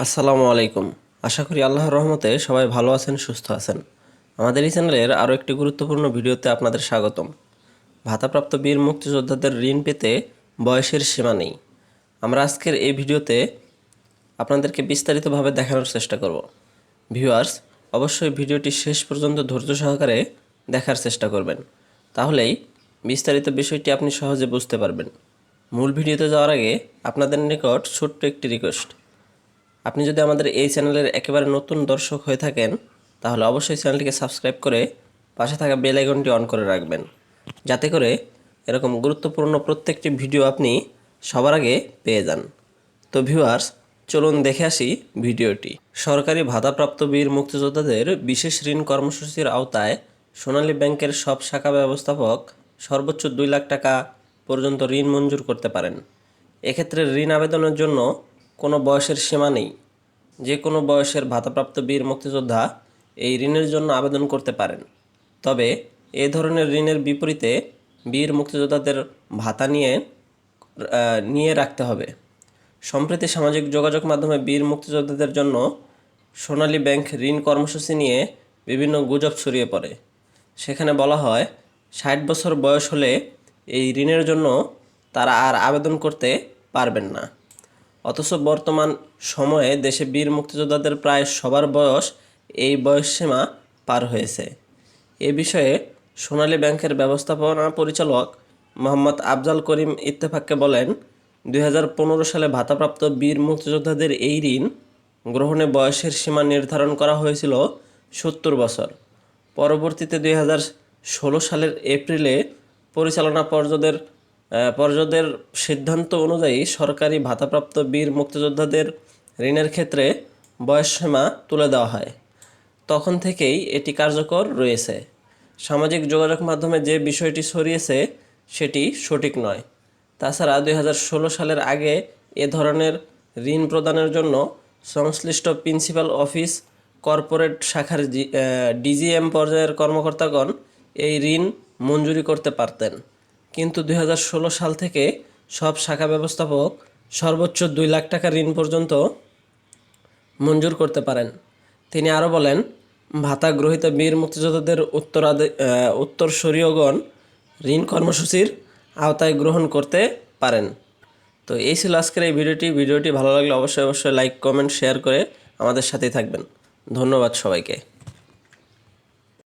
আসসালামু আলাইকুম। আশা করি আল্লাহর রহমতে সবাই ভালো আছেন, সুস্থ আছেন। আমাদের এই চ্যানেলের আরও একটি গুরুত্বপূর্ণ ভিডিওতে আপনাদের স্বাগতম। ভাতাপ্রাপ্ত বীর মুক্তিযোদ্ধাদের ঋণ পেতে বয়সের সীমা নেই। আমরা আজকের এই ভিডিওতে আপনাদেরকে বিস্তারিতভাবে দেখানোর চেষ্টা করব। ভিউয়ার্স, অবশ্যই ভিডিওটি শেষ পর্যন্ত ধৈর্য সহকারে দেখার চেষ্টা করবেন। তাহলেই বিস্তারিত বিষয়টি আপনি সহজে বুঝতে পারবেন। মূল ভিডিওতে যাওয়ার আগে আপনাদের নিকট ছোট্ট একটি রিকোয়েস্ট। আপনি যদি আমাদের এই চ্যানেলের একেবারে নতুন দর্শক হয়ে থাকেন, তাহলে অবশ্যই চ্যানেলটিকে সাবস্ক্রাইব করে পাশে থাকা বেল আইকনটি অন করে রাখবেন। যাতে করে এরকম গুরুত্বপূর্ণ প্রত্যেকটি ভিডিও আপনি সবার আগে পেয়ে যান। তো ভিউয়ার্স, চলুন দেখে আসি ভিডিওটি। সরকারি ভাতাপ্রাপ্ত বীর মুক্তিযোদ্ধাদের বিশেষ ঋণ কর্মসূচির আওতায় সোনালী ব্যাংকের সব শাখা ব্যবস্থাপক সর্বোচ্চ দুই লাখ টাকা পর্যন্ত ঋণ মঞ্জুর করতে পারেন। এক্ষেত্রে ঋণ আবেদনের জন্য কোনো বয়সের সীমা নেই। যে কোনো বয়সের ভাতাপ্রাপ্ত বীর মুক্তিযোদ্ধা এই ঋণের জন্য আবেদন করতে পারেন। তবে এ ধরনের ঋণের বিপরীতে বীর মুক্তিযোদ্ধাদের ভাতা নিয়ে নিয়ে রাখতে হবে। সম্প্রতি সামাজিক যোগাযোগ মাধ্যমে বীর মুক্তিযোদ্ধাদের জন্য সোনালী ব্যাংক ঋণ কর্মসূচি নিয়ে বিভিন্ন গুজব ছড়িয়ে পড়ে। সেখানে বলা হয়, ষাট বছর বয়স হলে এই ঋণের জন্য তারা আর আবেদন করতে পারবেন না। অথচ বর্তমান সময়ে দেশে বীর মুক্তিযোদ্ধাদের প্রায় সবার বয়স এই বয়সসীমা পার হয়েছে। এ বিষয়ে সোনালী ব্যাংকের ব্যবস্থাপনা পরিচালক মোহাম্মদ আফজাল করিম ইত্তেফাককে বলেন দুই হাজার পনেরো সালে ভাতাপ্রাপ্ত বীর মুক্তিযোদ্ধাদের এই ঋণ গ্রহণে বয়সের সীমা নির্ধারণ করা হয়েছিল সত্তর বছর। পরবর্তীতে দুই সালের এপ্রিলে পরিচালনা পর্ষদের আহ, পর্ষদের সিদ্ধান্ত অনুযায়ী সরকারি ভাতাপ্রাপ্ত বীর মুক্তিযোদ্ধাদের ঋণের ক্ষেত্রে বয়সসীমা তুলে দেওয়া হয়। তখন থেকেই এটি কার্যকর রয়েছে। সামাজিক যোগাযোগ মাধ্যমে যে বিষয়টি ছড়িয়েছে, সেটি সঠিক নয়। তাছাড়া দুই হাজার ষোলো সালের আগে এ ধরনের ঋণ প্রদানের জন্য সংশ্লিষ্ট প্রিন্সিপাল অফিস, কর্পোরেট শাখার ডিজিএম পর্যায়ের কর্মকর্তাগণ এই ঋণ মঞ্জুরি করতে পারতেন। কিন্তু দু হাজার ষোলো সাল থেকে সব শাখা ব্যবস্থাপক সর্বোচ্চ দুই লাখ টাকা ঋণ পর্যন্ত মঞ্জুর করতে পারেন। তিনি আরও বলেন, ভাতা গ্রহীত বীর মুক্তিযোদ্ধাদের উত্তরাধি উত্তরসূরীয়গণ ঋণ কর্মসূচির আওতায় গ্রহণ করতে পারেন। তো এই ছিল আজকের এই ভিডিওটি। ভিডিওটি ভালো লাগলে অবশ্যই অবশ্যই লাইক, কমেন্ট, শেয়ার করে আমাদের সাথেই থাকবেন। ধন্যবাদ সবাইকে।